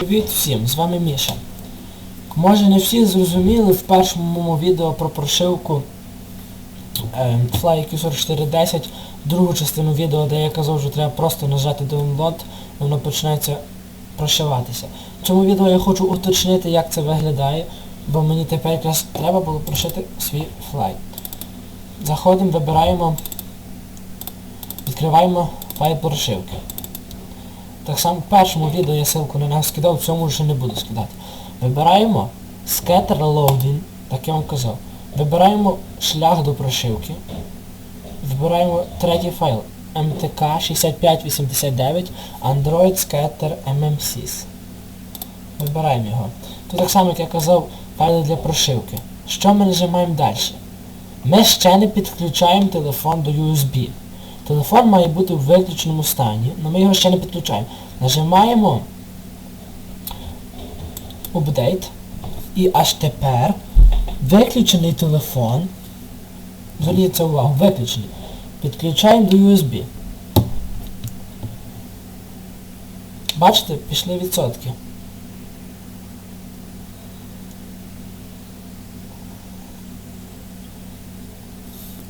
Привіт всім, з вами Міша. Може не всі зрозуміли в першому відео про прошивку е, FlyQ4410, другу частину відео, де я казав, що треба просто нажати Download, воно починається прошиватися. В цьому відео я хочу уточнити, як це виглядає, бо мені тепер якраз треба було прошити свій флай. Заходимо, вибираємо, відкриваємо файл прошивки. Так само в першому відео я ссылку на нього скидав, в цьому вже не буду скидати. Вибираємо Scatter Loading, так я вам казав. Вибираємо шлях до прошивки. Вибираємо третій файл MTK 6589 Android Scatter MMSys. Вибираємо його. Тут так само, як я казав, файли для прошивки. Що ми нажимаємо далі? Ми ще не підключаємо телефон до USB. Телефон має бути в виключеному стані, але ми його ще не підключаємо. Нажимаємо Update і аж тепер виключений телефон, зверніться увагу, виключений, підключаємо до USB. Бачите, пішли відсотки.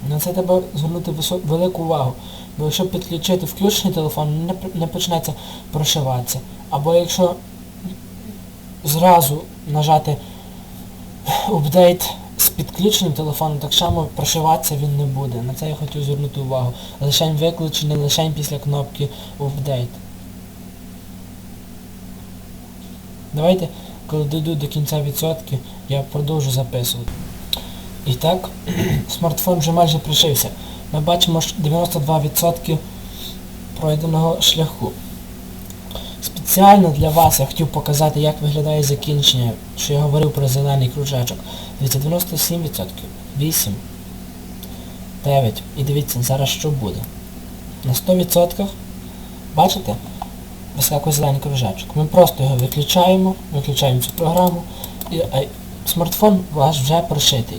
На це треба звернути велику увагу. Бо якщо підключити включений телефон, не, почнеться прошиватися. Або якщо зразу нажати апдейт з підключеним телефоном, так само прошиватися він не буде. На це я хотів звернути увагу. Лишень виключений, лишень після кнопки Update. Давайте, коли дійду до кінця відсотки, я продовжу записувати. І так, смартфон вже майже пришився. Ми бачимо 92% пройденого шляху. Спеціально для вас я хотів показати, як виглядає закінчення, що я говорив про зелений кружечок. Дивіться, 97%, 8, 9. І дивіться, зараз що буде. На 100% бачите? Вискакує зелений кружечок. Ми просто його виключаємо, виключаємо цю програму і смартфон ваш вже прошитий.